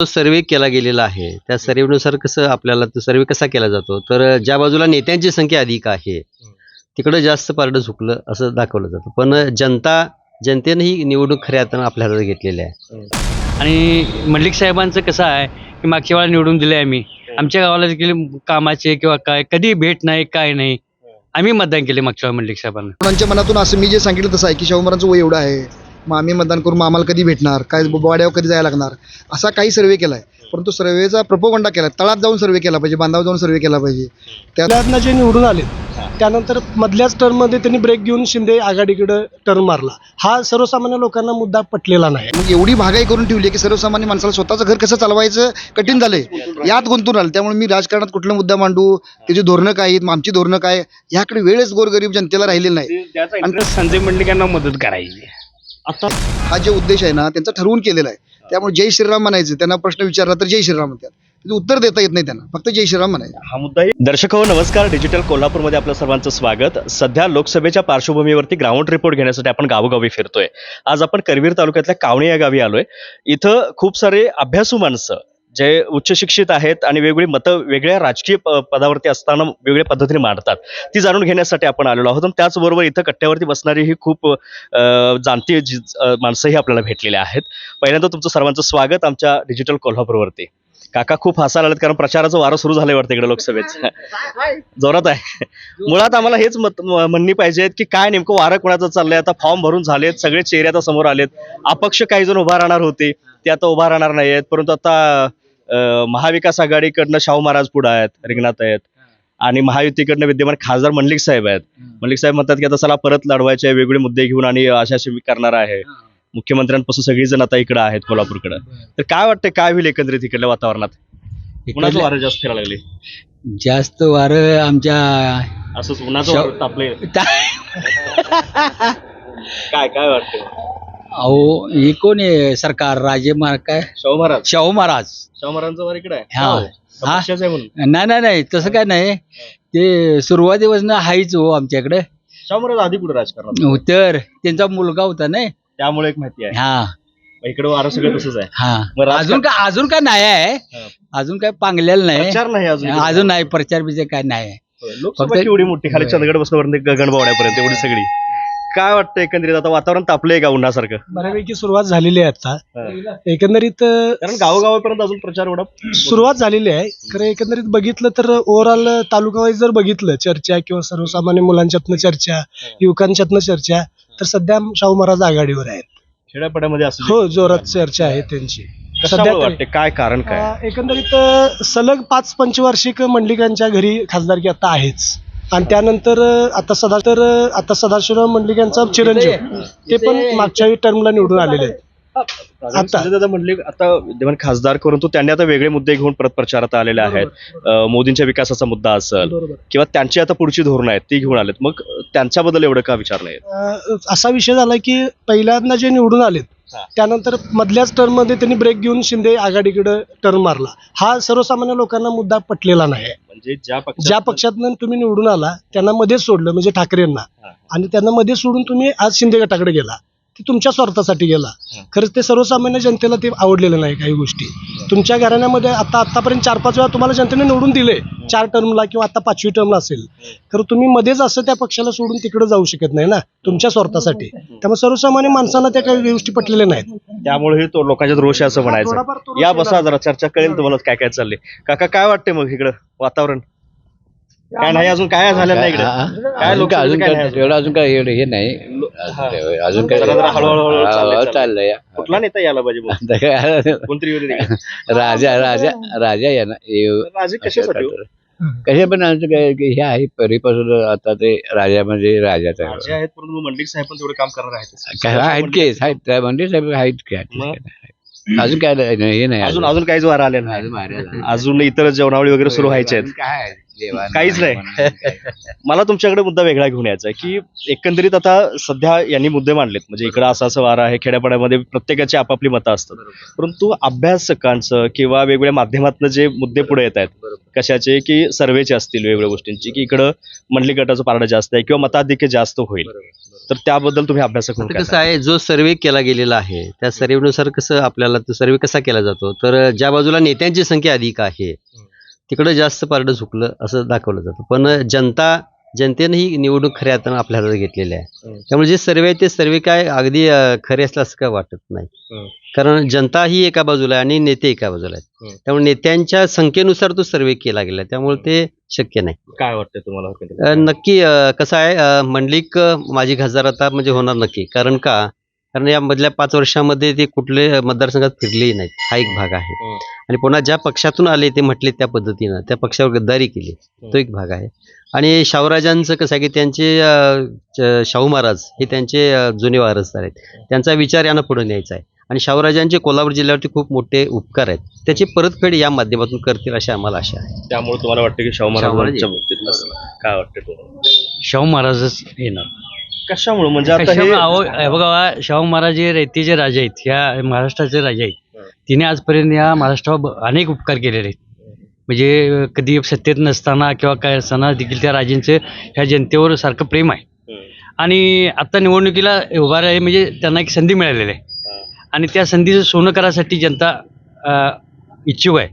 जो सर्वे केला गेलेला आहे. त्या सर्वेनुसार कसं आपल्याला तो सर्वे कसा केला जातो? तर ज्या बाजूला नेत्यांची संख्या अधिक आहे तिकडं जास्त पारडं झुकलं असं दाखवलं जातं. पण जनता जनतेनं ही निवडणूक खऱ्या अर्थानं आपल्या हातात घेतलेली आहे. आणि मल्लिक साहेबांचं कसं आहे की मागच्या वेळा निवडून दिले आम्ही. आमच्या गावाला देखील कामाचे किंवा काय कधी भेट नाही काय नाही आम्ही मतदान केले मागच्या वेळा मल्लिक साहेबांना. मनातून असं मी जे सांगितलं तसं आहे की शाहूमरांचं वय एवढं आहे. मग आम्ही मतदान करून मग आम्हाला कधी भेटणार? काय वाड्यावर कधी जायला लागणार? असा काही सर्वे केला आहे परंतु सर्वेचा प्रपोगंडा केला तळात जाऊन सर्वे केला पाहिजे बांधावर जाऊन सर्वे केला पाहिजे. त्यात त्यातनं जे निवडून आले त्यानंतर मधल्याच टर्ममध्ये त्यांनी ब्रेक घेऊन शिंदे आघाडीकडे टर्न मारला. हा सर्वसामान्य लोकांना मुद्दा पटलेला नाही. मग एवढी महागाई करून ठेवली की सर्वसामान्य माणसाला स्वतःचं घर कसं चालवायचं? कठीण झालंय. यात गुंतून राहिलं त्यामुळे मी राजकारणात कुठला मुद्दा मांडू? त्याची धोरणं काय आहेत आमची धोरणं काय? ह्याकडे वेळच गोरगरीब जनतेला राहिलेली नाही. संजय मंडलिकांना मदत करायची. आता हा जे उद्देश आहे ना त्यांचा ठरवून केलेला आहे. त्यामुळे जय श्रीराम म्हणायचं त्यांना प्रश्न विचारला तर जय श्रीराम म्हणतात. त्याचं उत्तर देता येत नाही त्यांना फक्त जय श्रीराम म्हणायचं. हा मुद्दाही दर्शक हो नमस्कार. डिजिटल कोल्हापूरमध्ये आपलं सर्वांचं स्वागत. सध्या लोकसभेच्या पार्श्वभूमीवरती ग्राउंड रिपोर्ट घेण्यासाठी आपण गावोगावी फिरतोय. आज आपण करवीर तालुक्यातल्या कावणे या गावी आलोय. इथं खूप सारे अभ्यासू माणसं जे उच्च शिक्षित आहेत आणि वेगवेगळी मतं वेगळ्या राजकीय पदावरती असताना वेगळ्या पद्धतीने मांडतात. ती जाणून घेण्यासाठी आपण आलेलो आहोत आणि त्याचबरोबर इथं कट्ट्यावरती बसणारी ही खूप जाणती माणसंही आपल्याला भेटलेली आहेत. पहिल्यांदा तुमचं सर्वांचं स्वागत आमच्या डिजिटल कोल्हापूरवरती. काका खूप हसायला आलेत कारण प्रचाराचं वारं सुरू झालंय वाटतं इकडे लोकसभेचं जोरात आहे. मुळात आम्हाला हेच मत म्हणणी पाहिजेत की काय नेमकं वारं कोणाचं चाललंय? आता फॉर्म भरून झालेत सगळे चेहरे आता समोर आलेत. अपक्ष काही जण उभा राहणार होते. ते आता उभा राहणार नाहीयेत. परंतु आता महाविकास आघाडीकडनं शाहू महाराज पुढे आहेत रिंगणात आहेत. आणि महायुतीकडनं विद्यमान खासदार मंडलिक साहेब आहेत. मंडलिक साहेब म्हणतात की आता चला परत लढवायचे वेगवेगळे मुद्दे घेऊन आणि अशा अशी करणार आहे. मुख्यमंत्र्यांपासून सगळीजण आता इकडे आहेत कोल्हापूरकडे. तर काय वाटतं काय होईल एकंदरीत इकडल्या वातावरणात? कुणाचं वारं जास्त फिरायला लागले. जास्त वार आमच्या असंच उन्हाचं तापले काय काय वाटतं अहो हे कोण आहे सरकार? राजे महाराज काय? शाहू महाराज. शाहू महाराज. शाहू महाराजांचं वार इकडे आहे. हा. पक्षाचं आहे म्हणून. नाही नाही नाही तसं काय नाही. ते सुरुवातीपासून हायच हो आमच्याकडे. शाहू महाराज आधी कुठे राजकारणात तर त्यांचा मुलगा होता नाही त्यामुळे एक माहिती आहे. हा. मग इकडे वारं सगळं तसंच आहे. हा. राजकारण- अजून काय अजून काय नाही आहे. हा. अजून काय पांगलेलं नाही. प्रचार नाही अजून इकडे. अजून नाही प्रचार बिचार काय नाही. होय. लोकसभा फक्त- एवढी मोठी खाली चंदगड बसण्यापर्यंत गगनबावड्यापर्यंत एवढी सगळी. काय वाटतं एकंदरीत? आता वातावरण तापलंय का उन्हासारखं? बऱ्यापैकी सुरुवात झालेली आहे आता. एकंदरीत अं, कारण गावोगावापर्यंत अजून प्रचार एवढा सुरुवात झालेली आहे. खरं एकंदरीत बघितलं तर ओव्हरऑल तालुका वाईज जर बघितलं चर्चा किंवा सर्वसामान्य मुलांच्यातनं चर्चा युवकांच्यातनं चर्चा तर सध्या शाहू महाराज आघाडीवर आहेत. खेड्यापाड्यामध्ये असं हो जोरात चर्चा आहे त्यांची. तरी- वाटते काय कारण काय? अं, एकंदरीत अं, सलग पाच पंचवार्षिक मंडलिकांच्या घरी खासदारकी आता आहेच. आणि त्यानंतर आता सदा तर आता सदाशिवराव मंडलिक यांचा चिरंजीव. ते पण मागच्या टर्मला निवडून आलेले आहेत. दादा म्हणले आता खासदार करून तो त्यांनी आता वेगळे मुद्दे घेऊन परत प्रचारात आलेले आहेत. मोदींच्या विकासाचा मुद्दा असेल किंवा त्यांची आता पुढची धोरणं आहेत ती घेऊन आलेत. मग त्यांच्याबद्दल एवढं का विचार नाही असा विषय झाला की पहिल्यांदा जे निवडून आलेत. त्यानंतर मधल्याच टर्ममध्ये त्यांनी ब्रेक घेऊन शिंदे आघाडीकडे टर्न मारला. हा सर्वसामान्य लोकांना मुद्दा पटलेला नाही म्हणजे ज्या पक्षात ज्या पक्षातनं तुम्ही निवडून आला त्यांना मध्येच सोडलं म्हणजे ठाकरेंना. आणि त्यांना मध्ये सोडून तुम्ही आज शिंदे गटाकडे गेला. ते तुमच्या स्वार्थासाठी गेला. खरंच ते सर्वसामान्य जनतेला ते आवडलेलं नाही काही गोष्टी. तुमच्या घराण्यामध्ये आता आतापर्यंत चार पाच वेळा तुम्हाला जनतेने निवडून दिले. चार टर्मला किंवा आता पाचवी टर्मला असेल. तर तुम्ही मध्येच असं त्या पक्षाला सोडून तिकडे जाऊ शकत नाही ना? तुमच्या स्वार्थासाठी. त्यामुळे सर्वसामान्य माणसांना त्या काही गोष्टी पटलेल्या नाहीत. त्यामुळे तो लोकांच्यात रोष आहे असं म्हणायचं. या बसा जरा. चर्चा कळेल तुम्हाला काय काय चालले काका काय वाटतंय मग इकडं वातावरण? काय नाही अजून काय झालेलं नाही इकडे काय अजून काय अजून काय काय नाही अजून? एवढं अजून काय एवढं हे नाही. अजून काय जरा जरा हळूहळू हळूहळू हा, चाललंय, हा, कुठला नेता यायला पाहिजे मग आता काय कोणतरी येऊ दे तिकडे. राजा राजा राजा या ना येऊ. राजे कशासाठी हो? कसे पण आमचं काय की हे आहे परिपासून आता ते राजामध्ये राजाच आहे राजे आहेत परंतु मंडलिक साहेब पण तेवढं काम करणार आहेत काय आहेत की आहेत त्या म्हणजे साहेब आहेत की आहेत. अजून काय नाही हे नाही अजून अजून काहीच वार आले नाही अजून इतर जेवणावळी वगैरे सुरू व्हायचे आहेत काय आहे? काहीच नाही. मला तुमच्याकडे मुद्दा वेगळा घेऊन यायचा आहे की एकंदरीत आता सध्या यांनी मुद्दे मांडलेत. म्हणजे इकडं असं असं वार आहे खेड्यापाड्यामध्ये प्रत्येकाची आपापली मतं असतात. परंतु अभ्यासकांचं किंवा वेगवेगळ्या माध्यमातून जे मुद्दे पुढे येत आहेत कशाचे की सर्वेचे असतील वेगवेगळ्या गोष्टींची की इकडं मंडली गटाचं पारडं जास्त आहे किंवा मताधिक्य जास्त होईल. तर त्याबद्दल तुम्ही अभ्यासक म्हणून आता काय कसं आहे जो सर्वे केला गेलेला आहे त्या सर्वेनुसार कसं आपल्याला तो सर्वे कसा केला जातो? तर ज्या बाजूला नेत्यांची संख्या अधिक आहे तिकडं जास्त पारडं झुकलं असं दाखवलं जातं पण जनता जनतेनं ही निवडणूक खऱ्या अर्थानं आपल्या हातात घेतलेली आहे. त्यामुळे जे सर्वे आहे ते सर्वे काय अगदी अं, खरे असलं असं काय वाटत नाही. कारण जनता ही एका बाजूला आहे आणि नेते एका बाजूला आहेत. त्यामुळे नेत्यांच्या संख्येनुसार तो सर्वे केला गेला त्यामुळे ते शक्य नाही काय वाटतं तुम्हाला? अ, नक्की अ, कसं आहे अ, मंडलिक अ, माझी खासदार आता म्हणजे होणार नक्की कारण का कारण या मधल्या पाच वर्षामध्ये ते कुठले मतदारसंघात फिरलेही नाहीत. हा एक भाग आहे. आणि पुन्हा ज्या पक्षातून आले ते म्हटले त्या पद्धतीनं त्या पक्षावर गद्दारी केली. तो एक भाग आहे. आणि शाहूराजांचं कसं आहे की त्यांचे शाहू महाराज हे त्यांचे जुने वारसदार आहेत. त्यांचा विचार यांना पुढे न्यायचा आहे. आणि शाहूराजांचे कोल्हापूर जिल्ह्यावरती खूप मोठे उपकार आहेत. त्याची परतफेड या माध्यमातून करतील अशी आम्हाला आशा आहे. त्यामुळे तुम्हाला वाटतं की शाहू महाराज काय वाटतं शाहू महाराजच येणार. कशामुळे? म्हणजे आता कशामुळे? हे अहो, बघा शाहू महाराज हे रयतेचे राजे आहेत. ह्या महाराष्ट्राचे राजे आहेत. तिने आजपर्यंत या महाराष्ट्रावर अनेक उपकार केलेले आहेत. म्हणजे कधी सत्तेत नसताना किंवा काय असताना देखील त्या राजेंचं ह्या जनतेवर सारखं प्रेम आहे. आणि आता निवडणुकीला उभा आहे म्हणजे त्यांना एक संधी मिळालेली आहे. आणि त्या संधीचं सोनं करायसाठी जनता अं, इच्छुक आहे.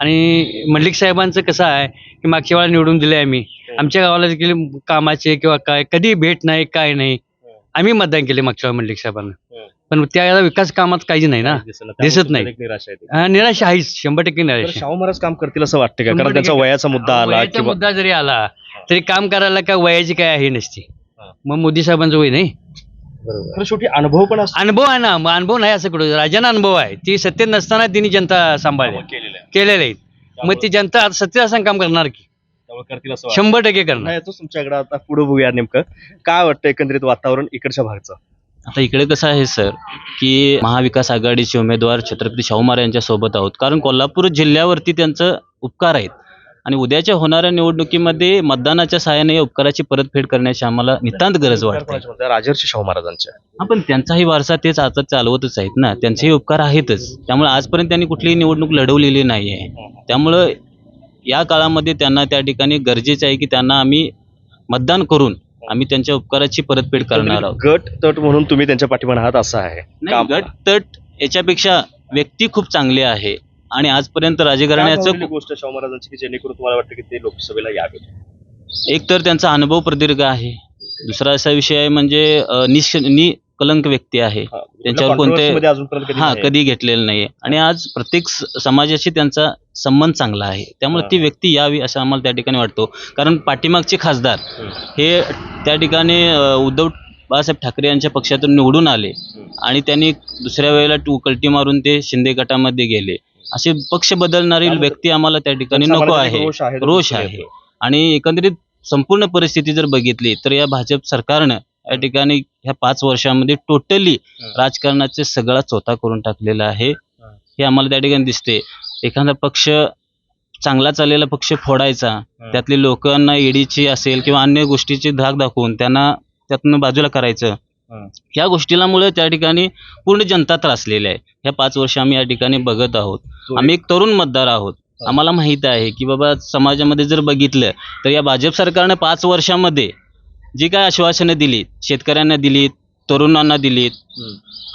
आणि मल्लिक साहेबांचं कसं आहे की मागच्या वेळा निवडून दिले आम्ही. आमच्या गावाला देखील कामाचे किंवा काय कधी भेट नाही काय नाही आम्ही मतदान केले मागच्या वेळा मल्लिक साहेबांना. पण त्या विकास कामात काहीच नाही ना. दिसत नाही. निराशा आहे निराशा आहेच. शंभर टक्के तर निराशा शाहू महाराज काम करतील असं वाटतं का? कारण त्यांचा. वयाचा मुद्दा आला वयाचा किंवा मुद्दा जरी आला तरी काम करायला काय वयाची काय आहे नसते. हा. मग मोदी साहेबांचं वय नाही. तर शेवटी अनुभव पण असतो. अनुभव आहे ना. मग अनुभव नाही असं कुठं. राजांना अनुभव आहे. ती सत्तेत नसताना तिने जनता सांभाळली. केलेलं आहे. केलेले आहेत. मग ती जनता आता सत्तेत असं काम करणार की? त्यामुळे करतील असं वाटतं. शंभर टक्के करणार. नाही येतोच तुमच्याकडे आता पुढे बघूया नेमकं. काय वाटतं एकंदरीत वातावरण इकडच्या भागचं? आता इकडे कसं आहे सर की महाविकास आघाडीचे उमेदवार छत्रपती शाहू महाराज यांच्या सोबत आहोत. कारण कोल्हापूर जिल्ह्यावरती त्यांचं उपकार आहेत. आणि उद्याच्या होणाऱ्या निवडणुकीमध्ये मतदानाच्या सहाय्याने या उपकाराची परतफेड करण्याची आम्हाला नितांत गरज वाटते? राजर्षी शाहू महाराजांच्या हा पण त्यांचाही वारसा तेच आता चालवतच आहेत ना. त्यांचेही उपकार आहेतच. त्यामुळे आजपर्यंत त्यांनी कुठलीही निवडणूक लढवलेली नाही आहे त्यामुळं या काळामध्ये त्यांना त्या ठिकाणी गरजेचं आहे की त्यांना आम्ही मतदान करून आम्ही त्यांच्या उपकाराची परतफेड करणार आहोत. गट तट म्हणून तुम्ही त्यांच्या पाठीमागे आहात असं आहे. नाही, गट तट याच्यापेक्षा व्यक्ती खूप चांगली आहे आणि आजपर्यंत भावलेली गोष्ट शाहू महाराजांची की जेणेकरून तुम्हाला वाटतं की ते लोकसभेला यावे एक तर त्यांचा अनुभव प्रदीर्घ आहे. दुसरा असा विषय आहे म्हणजे अं, निश निकलंक व्यक्ती आहे. त्यांच्यावर कोणते- मध्ये अजूनपर्यंत कधी हा नाही. कधी घेतलेलं नाही आणि आज प्रत्येक स- समाजाशी त्यांचा संबंध चांगला आहे. त्यामुळे. ती व्यक्ती यावी असं आम्हाला त्या ठिकाणी वाटतो. कारण पाठीमागचे खासदार. हे त्या ठिकाणी उद्धव बाळासाहेब ठाकरे यांच्या पक्षातून निवडून आले आणि त्यांनी दुसऱ्या वेळेला टू कल्टी मारून ते शिंदे गटामध्ये गेले. असे पक्ष बदलणारी व्यक्ती आम्हाला त्या ठिकाणी नको आहे. रोष आहे आणि एकंदरीत संपूर्ण परिस्थिती जर बघितली तर या भाजप सरकारनं या ठिकाणी ह्या पाच वर्षामध्ये टोटली राजकारणाचे सगळा चोथा करून टाकलेला आहे. हे आम्हाला त्या ठिकाणी दिसते. एखादा पक्ष चांगला चाललेला पक्ष फोडायचा त्यातले लोकांना ईडीची असेल किंवा अन्य गोष्टीची धाक दाखवून त्यांना त्यातनं बाजूला करायचं. हं. ह्या गोष्टीलामुळे त्या ठिकाणी पूर्ण जनता त्रासलेली आहे. ह्या पाच वर्ष आम्ही या ठिकाणी बघत आहोत. आम्ही एक तरुण मतदार आहोत. आम्हाला माहीत आहे की बाबा समाजामध्ये जर बघितलं तर या भाजप सरकारने पाच वर्षामध्ये जी काय आश्वासनं दिलीत शेतकऱ्यांना दिलीत तरुणांना दिलीत.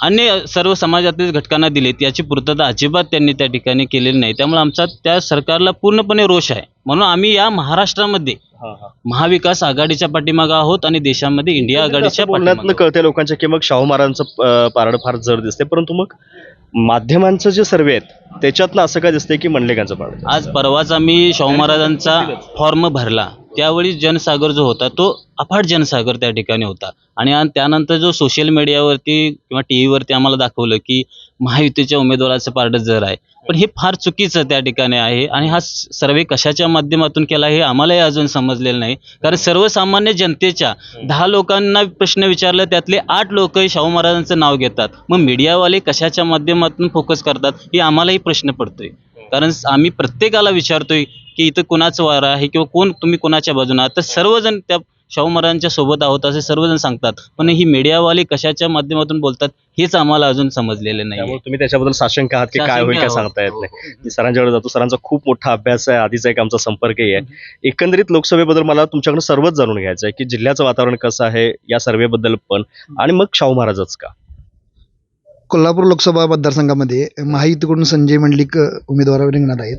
अन्य सर्व समाजातील घटकांना दिलीत. याची पूर्तता अजिबात त्यांनी त्या ठिकाणी केलेली नाही. त्यामुळे आमचा त्या सरकारला पूर्णपणे रोष आहे. म्हणून आम्ही या महाराष्ट्रामध्ये. महाविकास आघाडीच्या पाठीमागं आहोत आणि देशामध्ये इंडिया आघाडीच्या बोलण्यातनं पाठीमागं. कळते लोकांच्या की मग शाहू महाराजांचं अं, पारड फार जड दिसते परंतु मग माध्यमांचं जे सर्वे आहेत त्याच्यातनं असं काय दिसतंय की मंडलिकांचं पारड आज परवाच आम्ही शाहू महाराजांचा फॉर्म भरला. त्यावेळी जनसागर जो होता तो अफाट जनसागर त्या ठिकाणी होता. आणि आ- त्यानंतर जो सोशल मीडियावरती किंवा टी व्हीवरती आम्हाला दाखवलं की महायुतीच्या उमेदवाराचं पारडं जर आहे. पण हे फार चुकीचं त्या ठिकाणी आहे आणि हा सर्वे कशाच्या माध्यमातून केला हे आम्हालाही अजून समजलेलं नाही. कारण सर्वसामान्य जनतेच्या दहा लोकांना प्रश्न विचारला त्यातले आठ लोक शाहू महाराजांचं नाव घेतात. मग मीडियावाले कशाच्या माध्यमातून फोकस करतात हे आम्हालाही प्रश्न पडतोय. कारण आम्ही प्रत्येकाला विचारतोय की इथं कुणाचं वार आहे किंवा कोण तुम्ही कुणाच्या बाजूने आहात? तर सर्वजण त्या शाहू महाराजांच्या सोबत आहोत असे सर्वजण सांगतात. पण ही मीडियावाले कशाच्या माध्यमातून बोलतात हेच आम्हाला अजून समजलेलं नाही त्यामुळे तुम्ही त्याच्याबद्दल साशंक आहात की काय होईल काय आहोत. सांगता येत हो, नाही मी सरांच्याकडे जातो. सरांचा खूप मोठा अभ्यास आहे आधीचा एक आमचा संपर्कही आहे. एकंदरीत लोकसभेबद्दल मला तुमच्याकडे सर्वच जाणून घ्यायचं आहे की जिल्ह्याचं वातावरण कसं आहे या सर्वेबद्दल पण. आणि मग शाहू महाराजच का? कोल्हापूर लोकसभा मतदारसंघामध्ये महायुतीकडून संजय मंडलिक उमेदवार रिंगणात आहेत.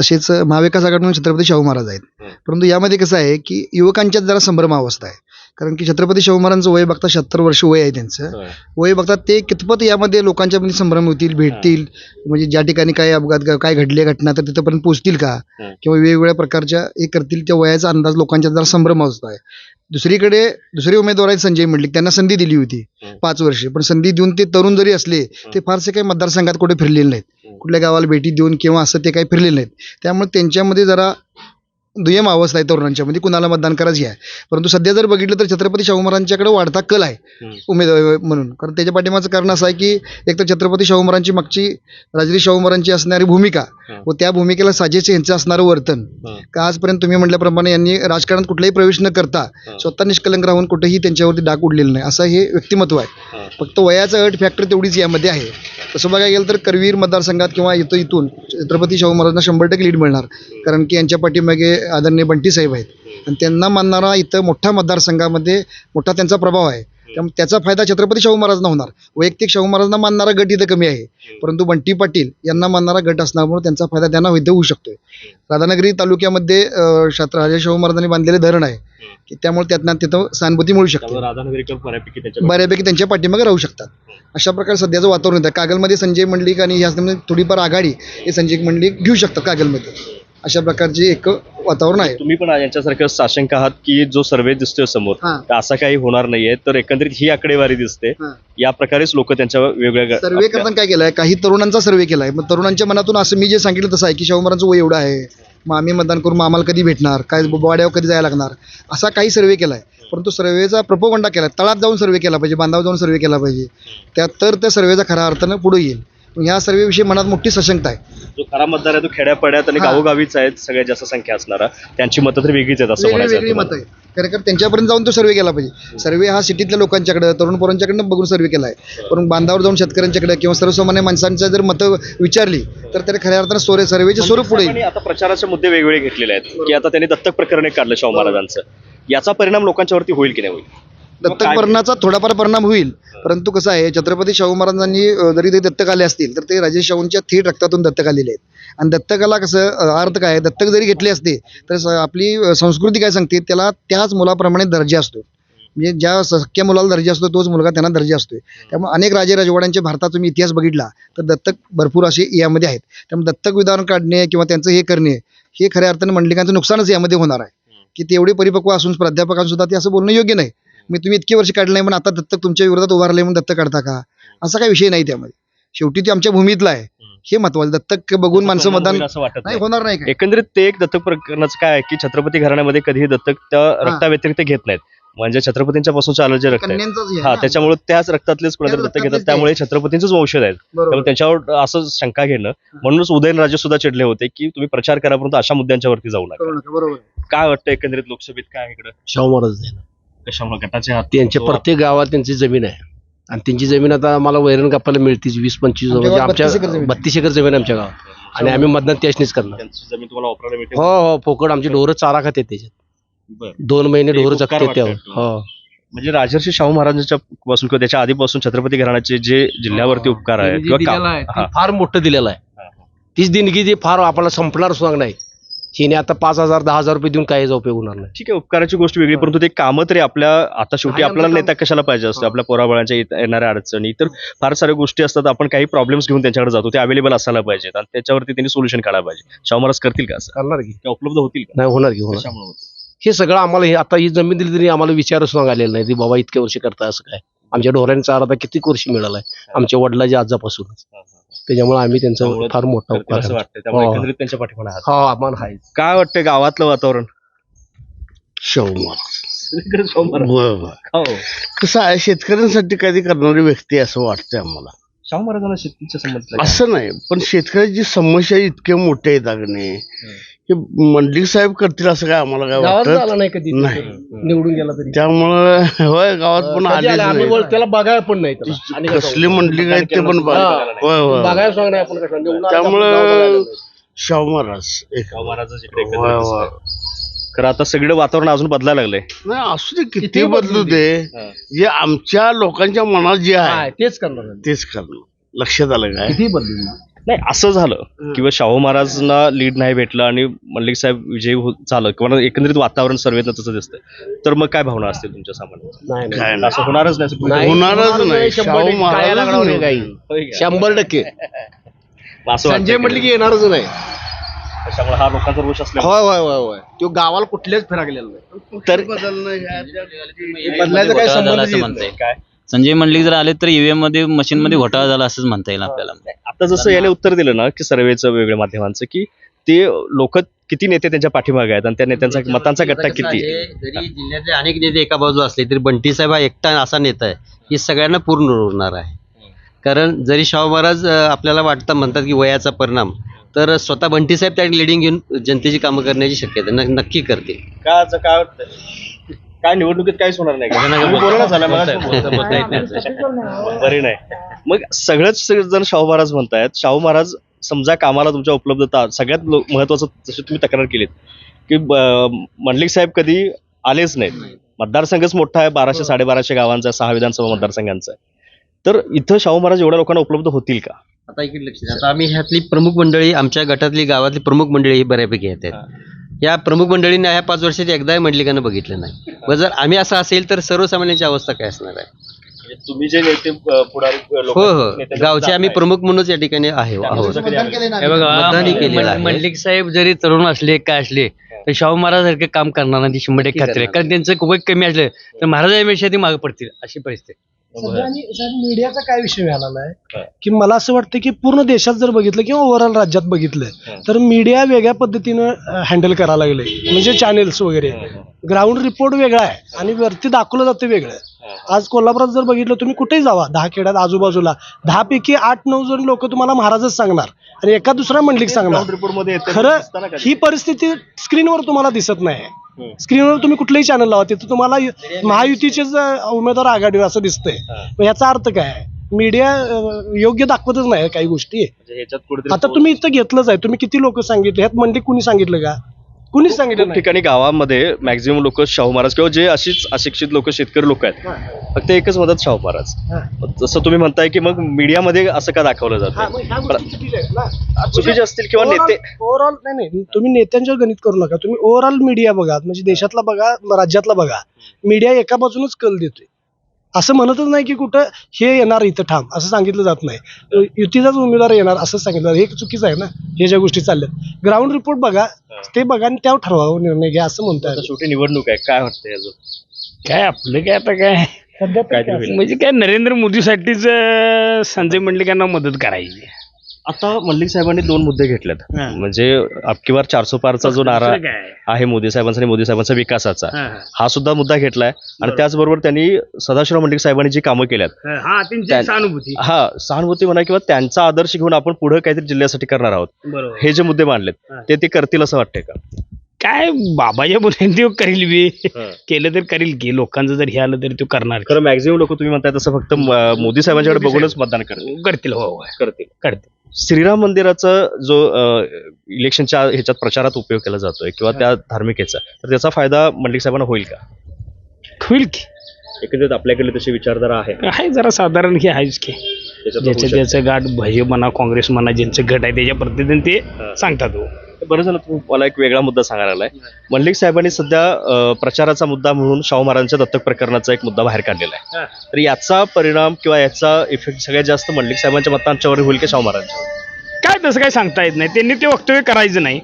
तसेच महाविकास आघाडीकडून छत्रपती शाहू महाराज आहेत. परंतु यामध्ये कसं आहे की युवकांच्यात जरा संभ्रमावस्था आहे. कारण की छत्रपती शाहू महाराजांचं वय बघता शहात्तर वर्ष वय आहे त्यांचं. वय बघता ते कितपत यामध्ये लोकांच्या मध्ये संभ्रम होतील भेटतील? म्हणजे ज्या ठिकाणी काय अपघात काय घडले घटना तर तिथपर्यंत पोहोचतील का. किंवा वेगवेगळ्या प्रकारच्या हे करतील त्या वयाचा अंदाज लोकांच्यात जरा संभ्रम अवस्था आहे. दुसरीकडे दुसरे उमेदवार आहेत संजय मंडलिक त्यांना संधी दिली होती. पाच वर्षे. पण संधी देऊन ते तरुण जरी असले ते फारसे काही मतदारसंघात कुठे फिरलेले नाहीत. कुठल्या गावाला भेटी देऊन किंवा असं ते काही फिरलेले नाहीत. त्यामुळे त्यांच्यामध्ये जरा दुय्यम अवस्था आहे तरुणांच्या मध्ये कुणाला मतदान करायची आहे परंतु सध्या जर बघितलं तर छत्रपती शाहू महाराजांच्याकडे वाढता कल आहे. उमेदवार म्हणून कारण त्याच्या पाठीमागचं कारण असं आहे की एक तर छत्रपती शाहू महाराजांची मागची राजरी शाहू महाराजांची असणारी भूमिका. व त्या भूमिकेला साजेचे यांचं असणारं वर्तन. का आजपर्यंत तुम्ही म्हटल्याप्रमाणे यांनी राजकारणात कुठलाही प्रवेश न करता. स्वतः निष्कलंक राहून कुठेही त्यांच्यावरती डाग उडलेलं नाही असं हे व्यक्तिमत्व आहे. फक्त वयाचं अट फॅक्टर तेवढीच यामध्ये आहे तसं बघायला गेलं तर करवीर मतदारसंघात किंवा इथं इथून छत्रपती शाहू महाराजांना शंभर टक्के लीड मिळणार कारण की यांच्या पाठीमागे आदरणीय बंटी साहेब आहेत. आणि त्यांना मानणारा इथं मोठ्या मतदारसंघामध्ये मोठा त्यांचा प्रभाव आहे. त्यामुळे त्याचा फायदा छत्रपती शाहू महाराजांना होणार. वैयक्तिक शाहू महाराजांना मानणारा गट इथं कमी आहे. परंतु बंटी पाटील यांना मानणारा गट असल्यामुळे त्यांचा फायदा त्यांना इथं होऊ शकतोय. राधानगरी तालुक्यामध्ये शास्त्र राजे शाहू महाराजांनी बांधलेले धरण आहे. की त्यामुळे त्यातनं तिथं सहानुभूती मिळू शकते. बऱ्यापैकी त्याच्या पाठीमागे राहू शकतात. अशा प्रकारे सध्याचं वातावरण आहे. कागलमध्ये संजय मंडलिक आणि ह्या थोडीफार आघाडी हे संजय मंडलिक घेऊ शकतात कागलमध्ये. अशा प्रकारचे एक वातावरण आहे. तुम्ही पण यांच्यासारखं साशंक आहात की जो सर्वे दिसतोय समोर हां. तर असा काही होणार नाहीये. तर एकंदरीत ही आकडेवारी दिसते. हां. या प्रकारेच लोक त्यांच्या वेगवेगळ्या सर्वे करताना काय केलंय? काही तरुणांचा सर्वे केलाय. मग तरुणांच्या मनातून असं मी जे सांगितलं तसं आहे की शाहू महाराजांचं वय एवढं आहे. मग आम्ही मतदान करून मग आम्हाला कधी भेटणार? काय वाड्यावर कधी जायला लागणार? असा काही सर्वे केलाय. परंतु सर्वेचा प्रपोगंडा केला तळात जाऊन सर्वे केला पाहिजे बांधावर जाऊन सर्वे केला पाहिजे. त्यात तर त्या सर्वेचा खऱ्या अर्थानं पुढे येईल. ह्या सर्वेविषयी मनात मोठी सशंकता आहे. जो खरा मतदार आहे तो खेड्यापाड्यात आणि हां. गावोगावीच आहेत सगळ्यात जास्त संख्या असणारा. त्यांची मतं तर वेगळीच आहेत असं वेगळी म्हणायचं वेगळी आहे मत तुम्हाला. आहे खरं खरं त्यांच्यापर्यंत जाऊन तो सर्वे केला पाहिजे. सर्वे हा सिटीतल्या लोकांच्याकडे तरुण पोरांच्याकडनं बघून सर्वे केला आहे. पण बांधावर जाऊन शेतकऱ्यांच्याकडे किंवा सर्वसामान्य माणसांच्या जर मतं विचारली तर त्याला खऱ्या अर्थानं सोरे सर्वेचे स्वरूप पुढे आणि आता प्रचाराचे मुद्दे वेगवेगळे घेतलेले आहेत की आता त्यांनी दत्तक प्रकरण एक काढलं शाहू महाराजांचं. याचा परिणाम लोकांच्यावरती होईल की नाही होईल? दत्तक भरणाचा थोडाफार परिणाम होईल. परंतु कसं आहे छत्रपती शाहू महाराजांनी जरी ते दत्तक आले असतील तर ते राजे शाहूंच्या थेट रक्तातून दत्तक आलेले आहेत. आणि दत्तकाला कसं अर्थ काय दत्तक जरी घेतले असते तर आपली संस्कृती काय सांगते? त्याला त्याच मुलाप्रमाणे दर्जा असतो. म्हणजे ज्या सख्या मुलाला दर्जा असतो तोच मुलगा त्यांना दर्जा असतोय. त्यामुळे अनेक राजे राजवाड्यांच्या भारतात तुम्ही इतिहास बघितला तर दत्तक भरपूर असे यामध्ये आहेत. त्यामुळे दत्तक विधान काढणे किंवा त्यांचं हे करणे हे खऱ्या अर्थानं मंडलिकांचं नुकसानच यामध्ये होणार आहे. की ते एवढे परिपक्व असून प्राध्यापकांसुद्धा ते असं बोलणं योग्य नाही. मी तुम्ही इतके वर्ष काढले नाही पण आता दत्तक तुमच्या विरोधात उभारले म्हणून दत्तक काढता का? असा काही विषय नाही त्यामध्ये. शेवटी ते आमच्या भूमीतला आहे. हे महत्वाचं दत्तक बघून माणसं मतदान असं वाटत नाही नाही. होणार नाही काय? एकंदरीत ते एक दत्तक प्रकरणाचं काय आहे की छत्रपती घराण्यामध्ये कधीही दत्तक त्या रक्ताव्यतिरिक्त घेत नाहीत. म्हणजे छत्रपतींच्या पासून चाललं जे रक्त आहे कन्यांचंच हे आहे ना. त्याच्यामुळे त्याच रक्तातलेच कोणीतरी दत्तक घेतात. रक्तातलेच त्यामुळे छत्रपतींचेच वंशज आहेत. बरोबर. त्यामुळे त्यांच्यावर असं शंका घेणं. म्हणूनच उदयनराजे सुद्धा चिडले होते की तुम्ही प्रचार करा परंतु अशा मुद्द्यांच्यावरती जाऊ नका. करू नका. बरोबर. काय वाटतं एकंदरीत लोकसभेत काय इकडं? शाहू महाराज. कशामुळे गटाचे हात त्यांच्या प्रत्येक गावात त्यांची जमीन आहे. आणि त्यांची जमीन आता आम्हाला वैरण कापायला मिळतीच वीस पंचवीस आमच्या म्हणजे गावात 32 एकर आमच्या. बत्तीस एकर जमीन आहे आमच्या गावात. आणि आम्ही मतदान त्याचनीच करणार. त्यांची जमीन तुम्हाला वापरायला मिळते? हो हो फोकड आमची ढोरं चारा खाते त्याच्यात. बरं. दोन महिने ढोरं उपकार जगते त्यावर. हो. म्हणजे राजर्षी शाहू महाराजांच्या पासून किंवा त्याच्या आधीपासून छत्रपती घराण्याचे जे जिल्ह्यावरती उपकार आहे त्यांनी जे किंवा हा. फार मोठं दिलेलं आहे. हा. तीच दिनगी जी फार आपल्याला संपणार सुद्धा नाही. हिने आता पाच हजार दहा हजार रुपये देऊन काही उपयोग होणार नाही. ठीक आहे उपकाराची गोष्ट वेगळी परंतु ते कामं तरी आपल्या आता शेवटी आपल्याला आपलं नेता कशाला पाहिजे असतं. आपल्या पोराबाळांच्या येत- येणाऱ्या अडचणी. तर फार साऱ्या गोष्टी असतात आपण काही प्रॉब्लेम्स घेऊन त्यांच्याकडे जातो ते अवेलेबल असायला पाहिजेत आणि त्याच्यावरती त्यांनी सोल्युशन काढायला पाहिजे. शाहू महाराज करतील का असं? करणार की. त्या उपलब्ध होतील का? नाही होणार की होणार. कशामुळे होतील? हे सगळं आम्हाला हे आता ही जमीन दिली तरी आम्हाला विचार सुद्धा आलेला नाही ती बाबा इतक्या वर्ष करता असं काय? आमच्या ढोऱ्यांचा चारा आता किती वर्ष मिळालाय आमच्या वडिलाच्या आजापासूनच. हा, हा, हा. त्याच्यामुळे आम्ही त्यांचा फार मोठा करतील उपकार असं आहे. वाटतं त्यामुळे हो. एकंदरीत त्यांच्या पाठीमागे आहात. हा आम्हाला आहे काय वाटतंय गावातलं वातावरण? हो. कसं आहे शेतकऱ्यांसाठी कधी करणारी व्यक्ती असं वाटतंय आम्हाला. शाहू महाराजांना शेतीच्या संबंधित असं नाही पण शेतकऱ्याची समस्या इतक्या मोठ्या आहेत अगणे हे मंडलिक साहेब करतील असं काय आम्हाला काय गावात वाटत नाही कधी नाही. निवडून गेला तरी. त्यामुळं होय गावात पण कधी आले आला? आम्ही बोल- त्याला बघायला पण नाही त्याला. आणि कसं कसली मंडलिक आहेत ते पण बघ- हा. होय होय. बघायला सांगणार आपण कसं निवडून आलं आपण त्यामुळं बघायला शाहू महाराज एक. शाहू महाराजांचं इकडे होय, एकंदरीत होय. दिसतंय. खरं आता सगळं वातावरण अजून बदलायला लागलंय. नाही असू दे किती बदलू दे? जे आमच्या लोकांच्या मनात जे हा, आहे तेच करणार आहे. तेच करणं लक्षात आलं काय? किती बदलून नाही असं झालं किंवा शाहू महाराजांना लीड नाही भेटलं आणि मल्लिक साहेब विजयी हो- झालं किंवा एकंदरीत वातावरण सर्वेनं तसं दिसतंय. तर मग काय भावना असतील तुमच्या सामान्य? नाही नाही. काय नाही. असं होणारच नाही असं नाही, होणारच नाही. शंभर शाहू टक्के महाराजच काय लागणार नाही. काही. होय का? शंभर टक्के. मग असं संजय म्हटलं की येणारच नाही. त्याच्यामुळे हा लोकांचा रोष असल्यामुळे. होय होय होय होय. तो गावाला कुठल्याच फिरागलेला नाही. तर बदलायचा काय संबंधच असं येत नाही. येईल संजय मंडलिक जर आले तर ईव्हीएममध्ये मशीन मध्ये घोटाळा झाला असंच म्हणता येईल आपल्याला. आता जसं याने उत्तर दिलं ना की सर्वेचं वेगवेगळ्या माध्यमांचं की ते लोक किती नेते त्यांच्या पाठीमागे आहेत आणि त्या नेत्यांचा मतांचा गट्टा किती आहे? जरी जिल्ह्यातले अनेक नेते एका बाजू असले तरी बंटी साहेब हा एकटा असा नेता आहे की सगळ्यांना पूर्ण उरणार आहे. कारण जरी शाहू महाराज अं, आपल्याला वाटतं म्हणतात की वयाचा परिणाम तर स्वतः बंटी साहेब त्या लिडिंग घेऊन जनतेची कामं करण्याची शक्यता न- नक्की करतील. का असं काय वाटतं काय निवडणुकीत काहीच होणार नाही. का? तुम्ही बोला ना झालं बरी नाही. मग सगळेच जण शाहू महाराज म्हणतायत. शाहू महाराज समजा कामाला तुमच्या उपलब्धता सगळ्यात लो- महत्वाचं जशी तुम्ही तक्रार केलीत की ब- मंडलिक साहेब कधी आलेच नाहीत. मतदारसंघच मोठा आहे बाराशे साडेबाराशे गावांचा सहा विधानसभा मतदारसंघांचा आहे. तर इथं शाहू महाराज एवढ्या लोकांना उपलब्ध होतील का? आता इकडे लक्ष द्या. आता आम्ही ह्यातली प्रमुख मंडळी आमच्या गटातली गावातली प्रमुख मंडळी ही बऱ्यापैकी येत आहेत या प्रमुख मंडळींना ह्या पाच वर्षात एकदाही मंडलिकांना बघितलं नाही. व जर आम्ही असं असेल तर सर्वसामान्यांची अवस्था काय असणार आहे? म्हणजे तुम्ही जे नेते अ, पुढारी अ, लोक- हो हो. गावचे आम्ही प्रमुख म्हणूनच या ठिकाणी आहे आहोत. मतदान केले ना हे बघा मतदानही केलेलं आहे. मं- मंडलिक साहेब जरी तरुण असले काय असले तर शाहू महाराज सारखे काम करणार नाही ती शंभर टक्के खात्री आहे कारण त्यांचं वय कमी असलं तर महाराजांपेक्षा ती मागे पडतील अशी परिस्थिती सध्या आणि साहेब मीडियाचा काय विषय झालेला आहे की मला असं वाटतं की पूर्ण देशात जर बघितलं किंवा ओव्हरऑल राज्यात बघितलं तर मीडिया वेगळ्या पद्धतीनं हँडल करायला लागले. म्हणजे चॅनेल्स वगैरे. ग्राउंड रिपोर्ट वेगळा आहे आणि वरती दाखवलं जातं वेगळं. आज कोल्हापुरात जर बघितलं तुम्ही कुठेही जावा दहा खेड्यात आजूबाजूला दहा पैकी आठ नऊ जण लोक तुम्हाला महाराजच सांगणार आणि एका दुसरा मंडलिक सांगणार. खरं. ही परिस्थिती स्क्रीनवर तुम्हाला दिसत नाही स्क्रीनवर तुम्ही कुठलंही चॅनल लावा तिथं तुम्हाला महायुतीचेच उमेदवार आघाडीवर असं दिसतंय. मग याचा अर्थ काय? आहे मीडिया योग्य दाखवतच नाही काही गोष्टी. म्हणजे आता तुम्ही इथं घेतलंच आहे. तुम्ही किती लोक सांगितले? ह्यात मंडलिक कुणी सांगितलं का? कुणीच सांगितलं खूप नाही. ठिकाणी गावामध्ये मॅक्झिमम लोक शाहू महाराज किंवा जे अशीच अशिक्षित लोक शेतकरी लोक आहेत फक्त एकच मदत शाहू महाराज. हा. जसं तुम्ही म्हणताय की मग मीडियामध्ये असं का दाखवलं हा, जातं मग ह्या गोष्टी चुकीच्या आहेत ना चुकीचे असतील किंवा नेते ओव्हरऑल नाही नाही तुम्ही नेत्यांच्यावर गणित करू नका. तुम्ही ओव्हरऑल मीडिया बघा. म्हणजे देशातला बघा राज्यातला बघा. मीडिया एका बाजूनच कल देतोय. असं म्हणतच नाही की कुठं हे येणार इथं ठाम असं सांगितलं जात नाही. युतीचाच उमेदवार येणार असं सांगितलं जातं. हे चुकीचं आहे ना? हे ज्या गोष्टी चालल्यात. ग्राउंड रिपोर्ट बघा ते बघा आणि त्यावर ठरवावं निर्णय घ्या असं म्हणताय आता शेवटी निवडणूक आहे. काय वाटतं याचं काय आपलं काय आता काय? सध्या तरी काहीतरी काय होईल. म्हणजे काय नरेंद्र मोदीसाठीच अं, संजय मंडलिकांना मदत करायची. आता मल्लिक साहेबांनी दोन मुद्दे घेतलेत. हा. म्हणजे अबकीवार चारसो पारचा जो नारा दुसरं काय? आहे मोदी साहेबांचा आणि मोदी साहेबांचा विकासाचा हा, हा. हा सुद्धा मुद्दा घेतलाय. आणि त्याचबरोबर त्यांनी सदाशिवराव मंडलिक साहेबांनी जी कामं केल्यात हा त्यांची त्या- सहानुभूती. हा सहानुभूती म्हणा किंवा त्यांचा आदर्श घेऊन आपण पुढे काहीतरी जिल्ह्यासाठी करणार आहोत. बरोबर. हे जे मुद्दे मांडलेत हा. ते ते करतील असं वाटतंय का? काय बाबाच्या बोलून ते करील बी. हा. केलं तर करील की लोकांचं जर हे आलं तर तो करणार. खरं मॅक्झिमम लोक तुम्ही म्हणताय तसं फक्त म- मोदी साहेबांच्याकडे बघूनच मतदान करतील. करतील हो हो. करतील. करतील. श्रीराम मंदिराचा जो इलेक्शनच्या ह्याच्यात प्रचारात उपयोग केला जातोय किंवा त्या धार्मिकेचा तर त्याचा फायदा मंडलिक साहेबांना होईल का? होईल की. एकंदरीत आपल्याकडे तशी विचारधारा आहे. आहे जरा साधारण हे आहेच की. त्याच्यात ज्याचं शकतं. त्याचं गाठ भाजप म्हणा काँग्रेस म्हणा ज्यांचं गट आहे त्याच्या पद्धतीने ते सांगतात हो. बरं झालं तुम्ही मला एक वेगळा मुद्दा सांगायला आलाय मंडलिक साहेबांनी सध्या अ, प्रचाराचा मुद्दा म्हणून शाहू महाराजांच्या दत्तक प्रकरणाचा एक मुद्दा बाहेर काढलेला आहे. तर याचा परिणाम किंवा याचा इफेक्ट सगळ्यात जास्त मंडलिक साहेबांच्या मतांच्यावर होईल की शाहू महाराजांच्यावर काय तसं काय सांगता येत नाही. त्यांनी ते वक्तव्य करायचं नाही.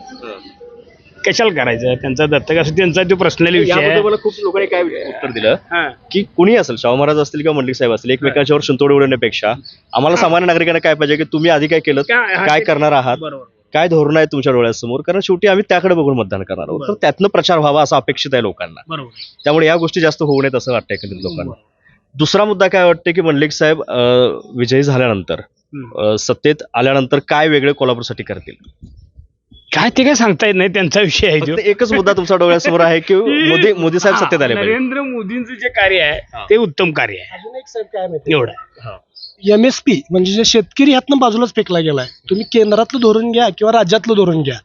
कशाला करायचं? त्यांचा दत्तक असं त्यांचा तो पर्सनल विषय याबद्दल आहे मला खूप लोकांनी काय उत्तर दिलं? हा. की कुणी असेल शाहू महाराज असतील किंवा मंडलिक साहेब असतील एकमेकांच्यावर शिंतोड उडवण्यापेक्षा आम्हाला सामान्य नागरिकांना काय पाहिजे की तुम्ही आधी काय केलं काय- हा, काय ते- करणार आहात? बरोबर. काय धोरण आहे तुमच्या डोळ्यासमोर? कारण शेवटी आम्ही त्याकडे बघून मतदान करणार आहोत. तर त्यातनं प्रचार व्हावा असं अपेक्षित आहे लोकांना. बरोबर. त्यामुळे या गोष्टी जास्त होऊ नयेत असं वाटतं एकंदरीत लोकांना. दुसरा मुद्दा काय वाटतं की मंडलिक साहेब अं, विजयी झाल्यानंतर हम्म. अं, सत्तेत आल्यानंतर काय वेगळे कोल्हापूरसाठी करतील? काय ते काय सांगता येत नाही त्यांचा विषय आहे तो फक्त एकच मुद्दा तुमच्या डोळ्यासमोर आहे की मोदी मोदी साहेब सत्तेत आले पाहिजे. नरेंद्र मोदींचं जे कार्य आहे ते उत्तम कार्य आहे. अजून एक साहेब काय माहिती एवढं. एम एस पी म्हणजे जे शेतकरी ह्यातनं बाजूलाच फेकला गेलाय. तुम्ही केंद्रातलं धोरण घ्या किंवा राज्यातलं धोरण घ्या.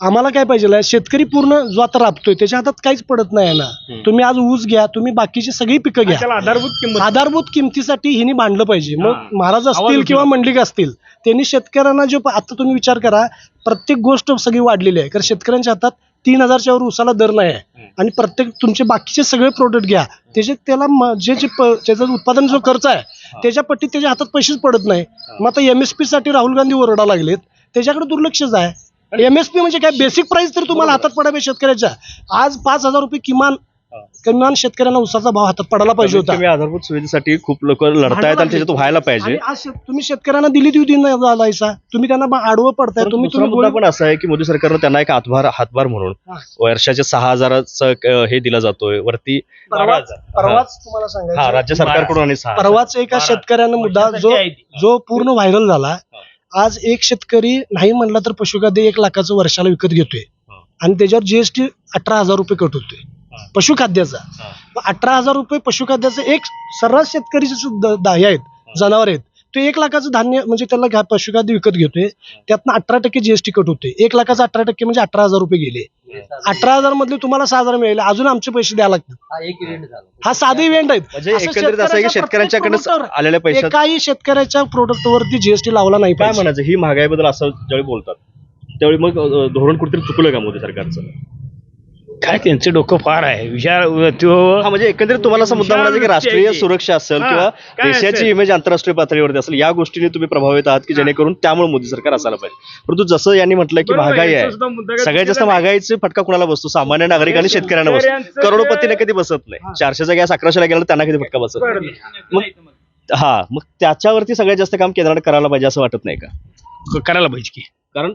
आम्हाला काय पाहिजे शेतकरी पूर्ण जो आता राबतोय त्याच्या हातात काहीच पडत नाही ना. तुम्ही आज ऊस घ्या तुम्ही बाकीची सगळी पिकं घ्या. आधारभूत किंमत. आधारभूत किमतीसाठी हिने भांडलं पाहिजे. मग महाराज असतील. किंवा मंडलिक असतील त्यांनी शेतकऱ्यांना जो आता तुम्ही विचार करा प्रत्येक गोष्ट सगळी वाढलेली आहे. कारण शेतकऱ्यांच्या हातात तीन हजारच्या वर उसाला दर नाही आहे. आणि प्रत्येक तुमचे बाकीचे सगळे प्रोडक्ट घ्या. त्याचे त्याला जे जे त्याचं उत्पादन जो खर्च आहे त्याच्या पट्टीत त्याच्या हातात पैसेच पडत नाही. मग आता एम एस पी साठी राहुल गांधी ओरडा लागलेत. त्याच्याकडे दुर्लक्षच आहे. एम एस पी म्हणजे काय? बेसिक प्राइस तर तुम्हाला हातात पडावे शेतकऱ्याच्या. आज पाच हजार रुपये किमान किमान शेतकऱ्यांना उसाचा भाव हातात पडायला पाहिजे होता. तुम्ही आधारभूत सुविधेसाठी खूप लोक लढतायत आणि त्याच्यात व्हायला पाहिजे. आणि आज शेत- तुम्ही शेतकऱ्यांना दिली देऊ दिन झालायचा तुम्ही त्यांना बा- आडवं पडताय. परंतु तुम्ही दुसरा तुम्ही मुद्दा गोळी- पण असा आहे की मोदी सरकारनं त्यांना एक हातभार हातभार म्हणून हा. वर्षाचे सहा हजाराचं अं, हे दिला जातोय. वरती परवाच परवाच तुम्हाला हा सांगायचं राज्य सरकारकडून आणि सहा परवाच एका शेतकऱ्यानं मुद्दा जो जो पूर्ण व्हायरल झाला आज एक शेतकरी नाही म्हणला तर पशुखाद्य एक लाखाचं वर्षाला विकत घेतोय. आणि त्याच्यावर जीएसटी अठरा हजार रुपये कट होतोय. पशुखाद्याचा. मग अठरा हजार रुपये पशुखाद्याचं एक सर्रास शेतकरीचे सुद्धा दा- हे आहेत जनावर आहेत. तो एक लाखाचं धान्य म्हणजे त्याला घ्या- पशुखाद्य विकत घेतोय. त्यातनं अठरा टक्के जीएसटी कट होतोय. एक लाखाचं अठरा टक्के म्हणजे अठरा हजार रुपये गेले. अठरा हजार मधले तुम्हाला सहा हजार मिळाले. अजून आमचे पैसे द्यावे लागतात हा साधे इव्हेंट आहेत. म्हणजे शेतकऱ्यांच्याकडे पैशात एकाही शेतकऱ्याच्या प्रोडक्ट वरती जीएसटी लावला नाही काय म्हणायचं? ही महागाईबद्दल असं ज्यावेळी बोलतात त्यावेळी मग धोरण कुठेतरी चुकलं का मोदी सरकारचं? काय त्यांचं डोकं फार आहे? विचार तो हा म्हणजे एकंदरीत तुम्हाला असा मुद्दा म्हणायचा की राष्ट्रीय सुरक्षा असेल हा, किंवा काय देशाची? इमेज आंतरराष्ट्रीय पातळीवरती असेल या गोष्टीने तुम्ही प्रभावित आहात की जेणेकरून त्यामुळे मोदी सरकार असायला पाहिजे. परंतु जसं यांनी म्हटलं की बरोबर महागाई याचा सुद्धा मुद्दा आहे काय सगळ्यात जास्त नाही. महागाईचे फटका कुणाला बसतो? सामान्य नागरिक आणि शेतकऱ्यांना बसतो. शेतकऱ्यांचं करोडपतीने कधी बसत नाही. चारशेचा गॅस अकराशेला गेला त्यांना कधी फटका बसत नाही. मग हा मग त्याच्यावरती सगळ्यात जास्त काम केंद्राने करायला पाहिजे असं वाटत नाही का करायला पाहिजे की. कारण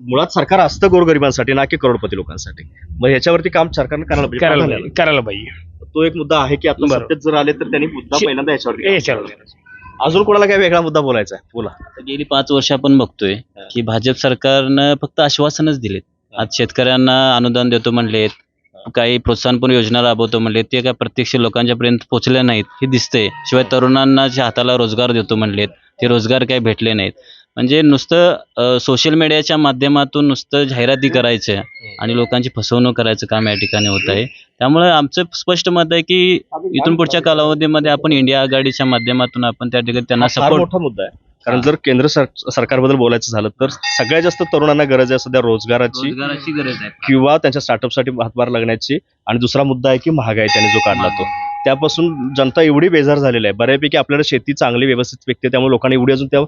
मुळात सरकार असतं गोरगरिबांसाठी ना की करोडपती लोकांसाठी. मग ह्याच्यावरती काम सरकारने करायला पाहिजे. करायला पाहिजे. झालं? करायला पाहिजे. तो एक मुद्दा आहे की आता. सत्तेत जर आले तर त्यांनी मुद्दा शे- पहिल्यांदा याच्यावरती याच्यावर. अजून कोणाला काय वेगळा मुद्दा बोलायचा आहे? बोला. आता गेली पाच वर्ष आपण बघतोय की भाजप सरकारनं फक्त आश्वासनच दिलेत. आज शेतकऱ्यांना अनुदान देतो म्हणलेत काही प्रोत्साहनपूर योजना राबवतो म्हणलेत ते काय प्रत्यक्ष लोकांच्या पर्यंत पोहोचल्या नाहीत. हे दिसतंय. शिवाय तरुणांना जे हाताला रोजगार देतो म्हणलेत ते रोजगार काही भेटले नाहीत. म्हणजे नुसतं सोशल मीडियाच्या माध्यमातून नुसतं जाहिराती करायचं आणि लोकांची फसवणूक करायचं काम या ठिकाणी होत आहे. त्यामुळे आमचं स्पष्ट मत आहे की इथून पुढच्या कालावधीमध्ये आपण इंडिया आघाडीच्या माध्यमातून आपण त्या ठिकाणी त्यांना सपोर्ट मोठा मुद्दा आहे. कारण जर केंद्र सर- सरकारबद्दल बोलायचं झालं तर सगळ्यात जास्त तरुणांना गरज आहे सध्या रोजगाराची रोजगाराची गरज आहे. किंवा त्यांच्या स्टार्टअपसाठी हातभार लागण्याची. आणि दुसरा मुद्दा आहे की महागाई त्याने जो काढला तो. त्यापासून जनता एवढी बेजार झालेली आहे. बऱ्यापैकी आपल्याला शेती चांगली व्यवस्थित पिकते त्यामुळे लोकांना एवढी अजून त्या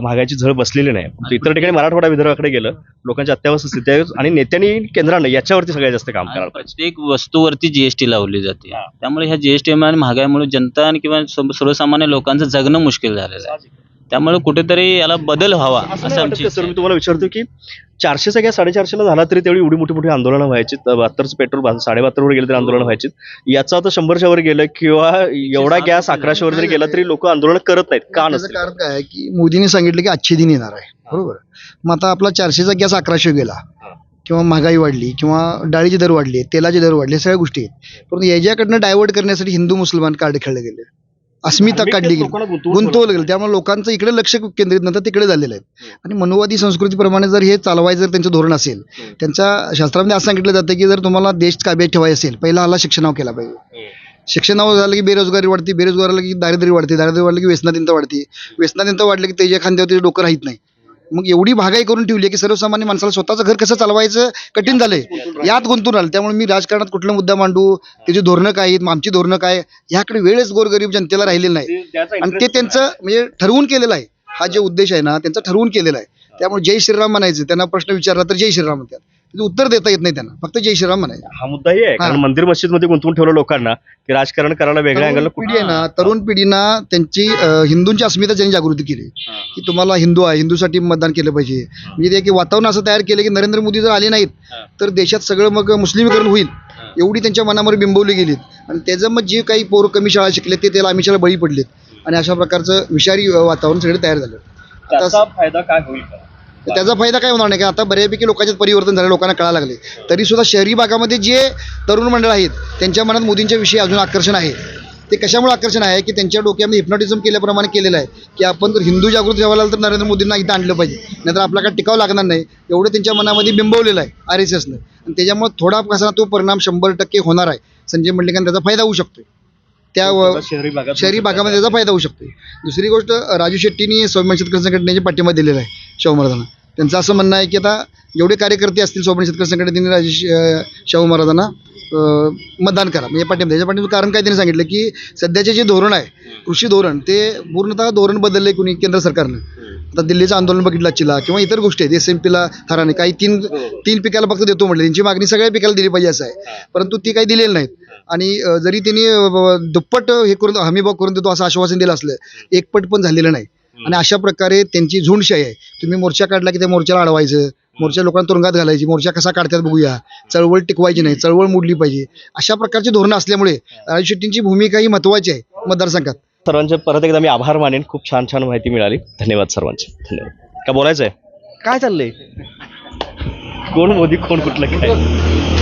महागाईची झळ बसलेली नाही. इतर ठिकाणी मराठवाडा विदर्भाकडे गेलं लोकांची अत्यावश्यक स्थिती आहे. आणि नेत्यांनी केंद्रानं याच्यावरती सगळ्यात जास्त काम करायला पाहिजे प्रत्येक वस्तूवरती जीएसटी लावली जाते. त्यामुळे ह्या जीएसटी आणि महागाईमुळे जनता आणि किंवा सर्व- सर्वसामान्य लोकांचं जगणं मुश्किल झालेलं आहे. त्यामुळे कुठेतरी याला बदल व्हावा असं आमची सर. मी तुम्हाला विचारतो की चारशेचा गॅस साडेचारशेला झाला तरी तेवढी एवढी मोठी मोठी आंदोलनं व्हायची. बहात्तरचं पेट्रोल साडेबहात्तरवर गेलं तरी आंदोलन व्हायची. याचा आता शंभरच्या वर गेलं किंवा एवढा गॅस अकराशे वर जरी गेला तरी लोक आंदोलन करत नाहीत. का नसेल कारण काय आहे की मोदींनी सांगितलं की आजचे दिन येणार आहे. बरोबर? मग आता आपला चारशेचा गॅस अकराशे गेला किंवा महागाई वाढली किंवा डाळीचे दर वाढले तेलाचे दर वाढले सगळ्या गोष्टी आहेत. परंतु याच्याकडनं डायव्हर्ट करण्यासाठी हिंदू मुसलमान कार्ड खेळले गेले. अस्मिता काढली गेली. गुंतवलं गेलं. त्यामुळे लोकांचं इकडे लक्ष केंद्रित नंतर तिकडे झालेलं आहे. आणि मनोवादी संस्कृतीप्रमाणे जर हे चालवायचं जर त्यांचं धोरण असेल त्यांच्या शास्त्रामध्ये असं सांगितलं जातं की जर तुम्हाला देश ताब्यात ठेवायचा असेल पहिला हल्ला शिक्षणावर केला पाहिजे. शिक्षणावर झालं की बेरोजगारी वाढते बेरोजगार झालं की दारिद्र्य वाढते दारिद्र्य वाढलं की व्यसनाधीनता वाढते. व्यसनाधीनता वाढलं की त्याच्या खांद्यावर डोकं राहत नाही. मग एवढी महागाई करून ठेवली की सर्वसामान्य माणसाला स्वतःचं घर कसं चालवायचं? कठीण झालंय. यात गुंतून राहिलं. त्यामुळे मी राजकारणात कुठला मुद्दा मांडू? त्याची धोरणं काय आहेत आमची धोरणं काय? ह्याकडे वेळच गोरगरीब जनतेला राहिलेली नाही. आणि ते त्यांचं म्हणजे ठरवून केलेलं आहे. हा जे उद्देश आहे ना त्यांचा ठरवून केलेला आहे. त्यामुळे जय श्रीराम म्हणायचं. त्यांना प्रश्न विचारला तर जय श्रीराम म्हणतात. उत्तर देता येत नाही त्यांना. फक्त जय श्रीराम म्हणायचं. हा मुद्दाही आहे. कारण. मंदिर मस्जिदमध्ये गुंतवून ठेवलं लोकांना की राजकारण करायला वेगळ्या अँगल पिढी आहे ना तरुण पिढीना त्यांची अं, हिंदूंची अस्मिता त्यांनी जागृती केली. की तुम्हाला हिंदू आहे हिंदूसाठी मतदान केलं पाहिजे. म्हणजे ते की वातावरण असं तयार केलं की नरेंद्र मोदी जर आले नाहीत तर देशात सगळं मग मुस्लिमीकरण होईल. एवढी त्यांच्या मनामध्ये बिंबवली गेलीत. आणि त्याचं मग जे काही पोरं कमी शाळा शिकले ते त्याला आमिषाला बळी पडलेत. आणि अशा प्रकारचं विषारी अं, वातावरण सगळे तयार झालं. आता त्याचा फायदा काय होईल? का? तर त्याचा फायदा काय होणार नाही? का आता बऱ्यापैकी लोकांच्यात परिवर्तन झालं लोकांना कळायला लागले. तरी सुद्धा शहरी भागामध्ये जे तरुण मंडळ आहेत त्यांच्या मनात मोदींच्या विषयी अजून आकर्षण आहे. ते कशामुळे आकर्षण आहे? की त्यांच्या डोक्यामध्ये हिप्नॉटिझम केल्याप्रमाणे केलेलं आहे. की आपण जर हिंदू जागृत ठेवायला लागलं तर नरेंद्र मोदींना इथं आणलं पाहिजे. नाहीतर आपला काय टिकाव लागणार नाही. एवढं त्यांच्या मनामध्ये बिंबवलेलं आहे आर एस एसनं आणि त्याच्यामुळे थोडा कसा तो परिणाम शंभर टक्के होणार आहे. संजय मंडलिकांना त्याचा फायदा होऊ शकतो त्या व- शहरी भागात शहरी भागामध्ये त्याचा. फायदा होऊ शकतो दुसरी गोष्ट राजू शेट्टींनी स्वाभिमान शेतकरी संघटनेचे पाठिंबा दिलेला आहे शाहू महाराजांना. त्यांचं असं म्हणणं आहे की आता जेवढे कार्यकर्ते असतील स्वाभिमान शेतकरी संघटनेने राजू शाहू महाराजांना मतदान करा. म्हणजे पाठिंबा त्याच्या पाठिंबा कारण काय त्यांनी सांगितलं की सध्याचे जे धोरण आहे कृषी धोरण ते पूर्णतः धोरण बदललं आहे कुणी? केंद्र सरकारनं. आता दिल्लीचं आंदोलन बघितलं चिला किंवा इतर गोष्टी आहेत एस एम पीला थराने. काही तीन तीन पिकाला फक्त देतो म्हटलं. त्यांची मागणी सगळ्या पिकाला दिली पाहिजे असं आहे. परंतु ती काही दिलेली नाहीत. आणि जरी त्यांनी दुप्पट हे करून हमीभाव करून देतो असं आश्वासन दिलं असलं एकपट पण झालेलं नाही. आणि अशा प्रकारे त्यांची झुंडशाही आहे. तुम्ही मोर्चा काढला की त्या मोर्चाला अडवायचं. मोर्चा लोकांना तुरुंगात घालायची. मोर्चा कसा काढतात बघूया. चळवळ टिकवायची नाही. चळवळ मोडली पाहिजे. अशा प्रकारची धोरणं असल्यामुळे राजू शेट्टींची भूमिका ही महत्त्वाची आहे मतदारसंघात. सर्वांचे परत एकदा मी आभार मानेन. खूप छान छान माहिती मिळाली. धन्यवाद सर्वांचे. धन्यवाद. का बोलायचं आहे काय चाललंय? कोण मोदी कोण कुठलं? काय?